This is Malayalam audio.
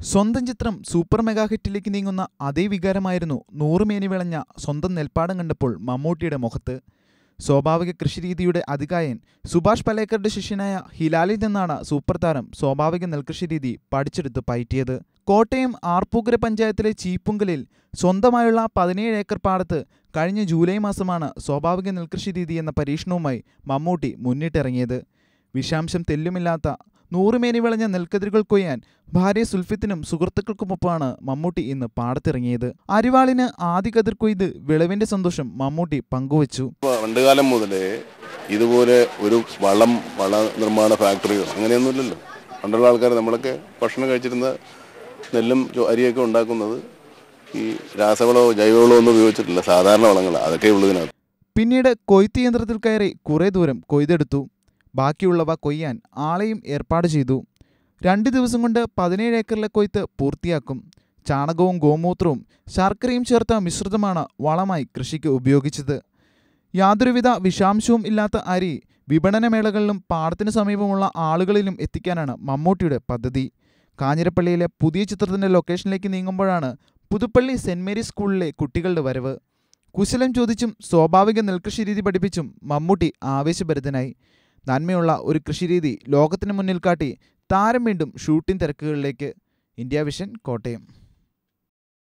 സ്വന്തം ചിത്രം സൂപ്പർ മെഗാ ഹിറ്റിലേക്ക് നീങ്ങുന്ന അതേ വികാരമായിരുന്നു നൂറുമേനി വിളഞ്ഞ സ്വന്തം നെൽപ്പാടം കണ്ടപ്പോൾ മമ്മൂട്ടിയുടെ മുഖത്ത്. സ്വാഭാവിക കൃഷിരീതിയുടെ അധികായൻ സുഭാഷ് പലേക്കറുടെ ശിഷ്യനായ ഹിലാലിൽ നിന്നാണ് സൂപ്പർ താരം സ്വാഭാവിക നെൽകൃഷിരീതി പഠിച്ചെടുത്ത് പയറ്റിയത്. കോട്ടയം ആർപ്പൂക്കര പഞ്ചായത്തിലെ ചീപ്പുങ്കലിൽ സ്വന്തമായുള്ള പതിനേഴ് ഏക്കർ പാടത്ത് കഴിഞ്ഞ ജൂലൈ മാസമാണ് സ്വാഭാവിക നെൽകൃഷി രീതി എന്ന പരീക്ഷണവുമായി മമ്മൂട്ടി മുന്നിട്ടിറങ്ങിയത്. വിഷാംശം തെല്ലുമില്ലാത്ത നൂറുമേനി വിളഞ്ഞ നെൽക്കതിരുകൾ കൊയ്യാൻ ഭാര്യ സുൽഫിത്തിനും സുഹൃത്തുക്കൾക്കുമൊപ്പമാണ് മമ്മൂട്ടി ഇന്ന് പാടത്തിറങ്ങിയത്. അരിവാളിന് ആദ്യ കതിർ കൊയ്ത് വിളവിന്റെ സന്തോഷം മമ്മൂട്ടി പങ്കുവച്ചു. പണ്ടുകാലം മുതലേ ഇതുപോലെ ഒരു വളം വള നിർമ്മാണ ഫാക്ടറിയോ അങ്ങനെയൊന്നുമില്ലല്ലോ. പണ്ടുള്ള ആൾക്കാർ നമ്മളൊക്കെ ഭക്ഷണം കഴിച്ചിരുന്ന നെല്ലും അരിയൊക്കെ ഉണ്ടാക്കുന്നത് ഈ രാസവളമോ ജൈവവളമോ ഒന്നും ഉപയോഗിച്ചിട്ടില്ല. സാധാരണ വളങ്ങൾ അതൊക്കെ ഉള്ളതിനകത്ത്. പിന്നീട് കൊയ്ത്ത് യന്ത്രത്തിൽ കയറി കുറേ ദൂരം കൊയ്തെടുത്തു. ബാക്കിയുള്ളവ കൊയ്യാൻ ആളെയും ഏർപ്പാട് ചെയ്തു. രണ്ട് ദിവസം കൊണ്ട് പതിനേഴ് ഏക്കറിലെ കൊയ്ത്ത് പൂർത്തിയാക്കും. ചാണകവും ഗോമൂത്രവും ശർക്കരയും ചേർത്ത മിശ്രിതമാണ് വളമായി കൃഷിക്ക് ഉപയോഗിച്ചത്. യാതൊരുവിധ വിഷാംശവും ഇല്ലാത്ത അരി വിപണനമേളകളിലും പാടത്തിന് സമീപമുള്ള ആളുകളിലും എത്തിക്കാനാണ് മമ്മൂട്ടിയുടെ പദ്ധതി. കാഞ്ഞിരപ്പള്ളിയിലെ പുതിയ ചിത്രത്തിന്റെ ലൊക്കേഷനിലേക്ക് നീങ്ങുമ്പോഴാണ് പുതുപ്പള്ളി സെന്റ് മേരീസ് സ്കൂളിലെ കുട്ടികളുടെ വരവ്. കുശലം ചോദിച്ചും സ്വാഭാവിക നെൽകൃഷി രീതി പഠിപ്പിച്ചും മമ്മൂട്ടി ആവേശഭരിതനായി. നന്മയുള്ള ഒരു കൃഷിരീതി ലോകത്തിന് മുന്നിൽ കാട്ടി താരം വീണ്ടും ഷൂട്ടിംഗ് തിരക്കുകളിലേക്ക്. India Vision Kottayam.